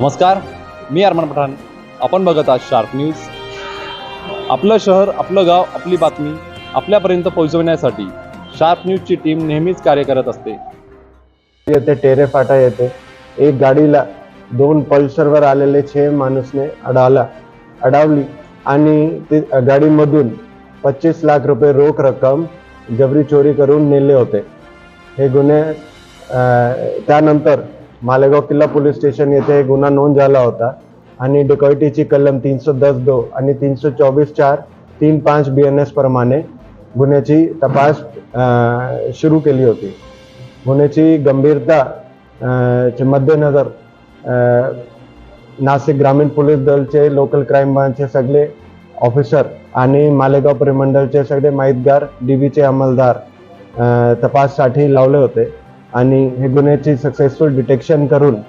नमस्कार मी अरमान पठाण. आपण बघत आहात शार्प न्यूज आपलं शहर आपलं गाव आपली बातमी आपल्यापर्यंत पोहोचवण्यासाठी शार्प न्यूजची टीम नेहमीच कार्य करत असते. येते टेरे फाटा येते. एक गाडीला दोन पल्सरवर आलेले छे माणूसने अडावला अडावली आणि ते गाडीमधून पच्चीस लाख रुपये रोख रक्कम जबरी चोरी करून नेले होते. हे गुन्हे त्यानंतर मालेगाव किल्ला पोलीस स्टेशन येथे गुन्हा नोंद झाला होता. आणि डेकॉयटीची कलम तीनशे दस दो आणि तीनशे चोवीस चार तीन पाच बी एन एस प्रमाणे गुन्ह्याची तपास सुरू केली होती. गुन्ह्याची गंभीरता चे मध्यनजर नाशिक ग्रामीण पोलीस दलचे लोकल क्राईम ब्रांचचे सगळे ऑफिसर आणि मालेगाव परिमंडळचे सगळे माहितगार डी बीचे अंमलदार तपाससाठी लावले होते. आणि हे गुन्ह्याची सक्सेसफुल डिटेक्शन करून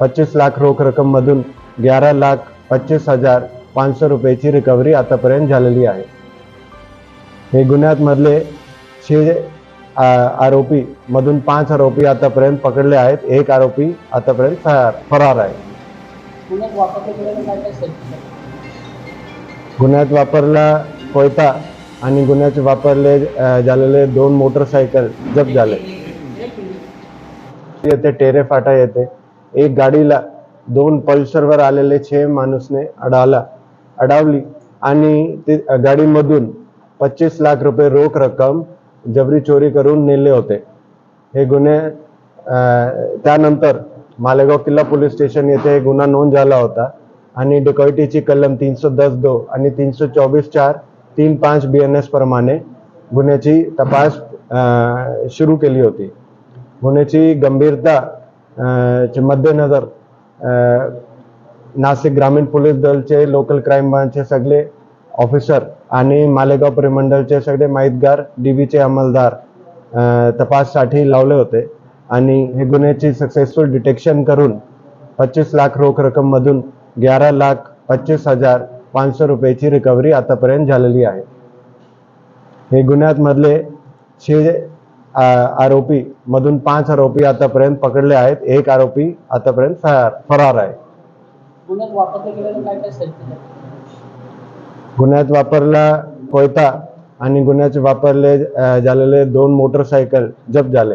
पच्चीस लाख रोख रक्कम मधून ग्यारा लाख पच्चीस हजार पाचशे रुपयाची रिकव्हरी आतापर्यंत झालेली आहे. हे गुन्ह्यात मधले छे आरोपी मधून पाच आरोपी आतापर्यंत पकडले आहेत. एक आरोपी आतापर्यंत फरार फरार आहे. गुन्ह्यात वापरला कोयता आणि गुन्ह्याचे वापरले झालेले दोन मोटरसायकल जप्त झाले. येते टेरे फाटा येते. एक गाडीला दोन पल्सरवर आलेले छे माणूसने अडाला अडावली आणि ते गाडीमधून पच्चीस लाख रुपये रोख रक्कम जबरी चोरी करून नेले होते. हे गुन्हे त्यानंतर मालेगाव किल्ला पोलीस स्टेशन येथे हे गुन्हा नोंद झाला होता आणि डिकॉयटीची कलम तीनशे दस दो आणि तीनशे चोवीस चार तीन पाच बी एन एस प्रमाणे गुन्ह्याची तपास सुरू केली होती. होण्याची गंभीरता चे मध्यनजर नाशिक ग्रामीण पोलीस दलचे लोकल क्राईम ब्रांचचे सगळे ऑफिसर आणि मालेगाव परिमंडळचे सगळे माहितगार डीबीचे अंमलदार तपाससाठी लावले होते. आणि हे गुन्ह्याची सक्सेसफुल डिटेक्शन करून पच्चीस लाख रोख रकममधून ग्यारा लाख पच्चीस हजार पाचशे रुपयाची रिकव्हरी आतापर्यंत झालेली आहे. हे गुन्ह्यात मधले आरोपी मधून पाच आरोपी आतापर्यंत पकडले आहेत. एक आरोपी आतापर्यंत फरार फरार आहे. गुन्ह्यात वापरला कोयता आणि गुन्ह्याचे वापरले झालेले दोन मोटरसायकल जप्त झाले.